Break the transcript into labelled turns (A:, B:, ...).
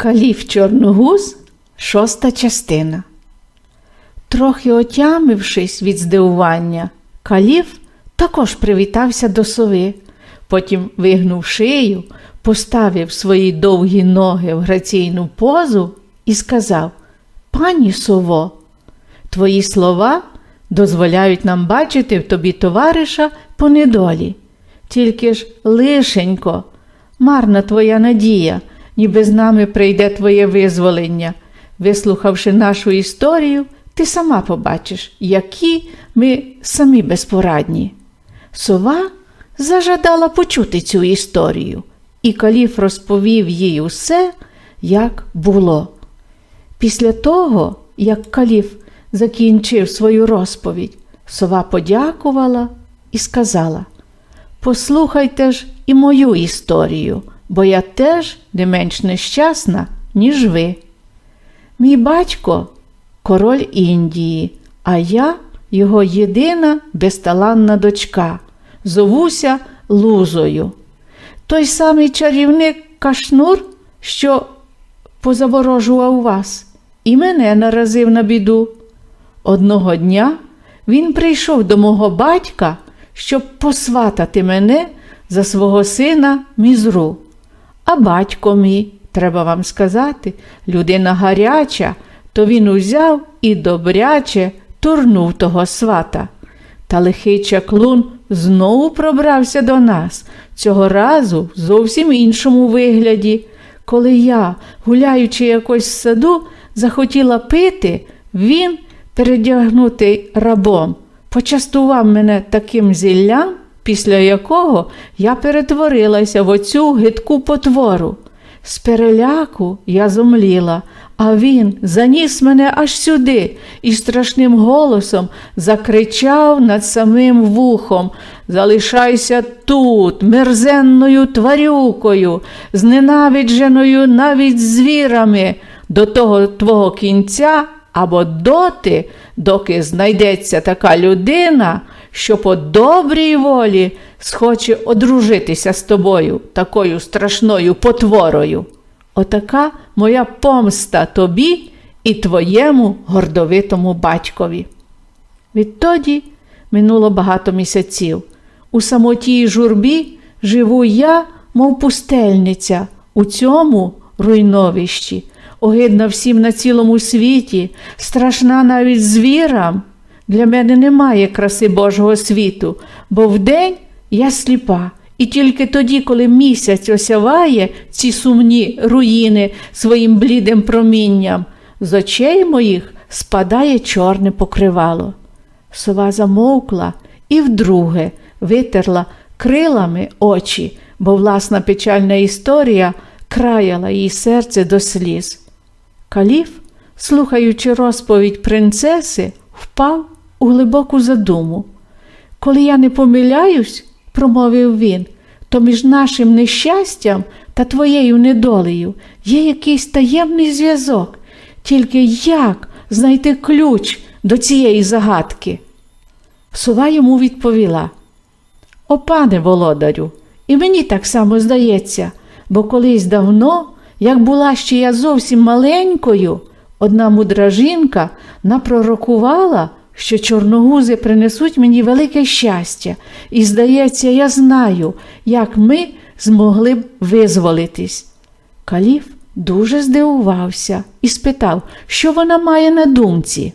A: Каліф Чорногуз, шоста частина. Трохи отямившись від здивування, каліф також привітався до сови. Потім вигнув шию, поставив свої довгі ноги в граційну позу і сказав: Пані сово, твої слова дозволяють нам бачити в тобі товариша по недолі. Тільки ж лишенько, марна твоя надія, ніби з нами прийде твоє визволення. Вислухавши нашу історію, ти сама побачиш, які ми самі безпорадні. Сова зажадала почути цю історію, і каліф розповів їй усе, як було. Після того, як каліф закінчив свою розповідь, сова подякувала і сказала: Послухайте ж і мою історію, бо я теж не менш нещасна, ніж ви. Мій батько король Індії, а я його єдина безталанна дочка. Зовуся Лузою. Той самий чарівник Кашнур, що позаворожував вас, і мене наразив на біду. Одного дня він прийшов до мого батька, щоб посватати мене за свого сина Мізру. А батько мій, треба вам сказати, людина гаряча, то він узяв і добряче турнув того свата. Та лихий чаклун знову пробрався до нас, цього разу в зовсім іншому вигляді. Коли я, гуляючи якось в саду, захотіла пити, він, передягнутий рабом, почастував мене таким зіллям, після якого я перетворилася в оцю гидку потвору. З переляку я зомліла, а він заніс мене аж сюди і страшним голосом закричав над самим вухом Залишайся тут, мерзенною тварюкою, зненавидженою навіть звірами, до того твого кінця або доти, доки знайдеться така людина, що по добрій волі схоче одружитися з тобою, такою страшною потворою. Отака моя помста тобі і твоєму гордовитому батькові. Відтоді минуло багато місяців. У самотій журбі живу я, мов пустельниця, у цьому руйновищі, огидна всім на цілому світі, страшна навіть звірам. Для мене немає краси Божого світу, бо вдень я сліпа, і тільки тоді, коли місяць осяває ці сумні руїни своїм блідим промінням, з очей моїх спадає чорне покривало. Сова замовкла і вдруге витерла крилами очі, бо власна печальна історія краяла їй серце до сліз. Каліф, слухаючи розповідь принцеси, впав у глибоку задуму. Коли я не помиляюсь, промовив він, то між нашим нещастям та твоєю недолею є якийсь таємний зв'язок. Тільки як знайти ключ до цієї загадки? Сова йому відповіла: О, пане володарю, і мені так само здається, бо колись давно, як була ще я зовсім маленькою, одна мудра жінка напророкувала, що чорногузи принесуть мені велике щастя, і, здається, я знаю, як ми змогли б визволитись. Каліф дуже здивувався і спитав, що вона має на думці.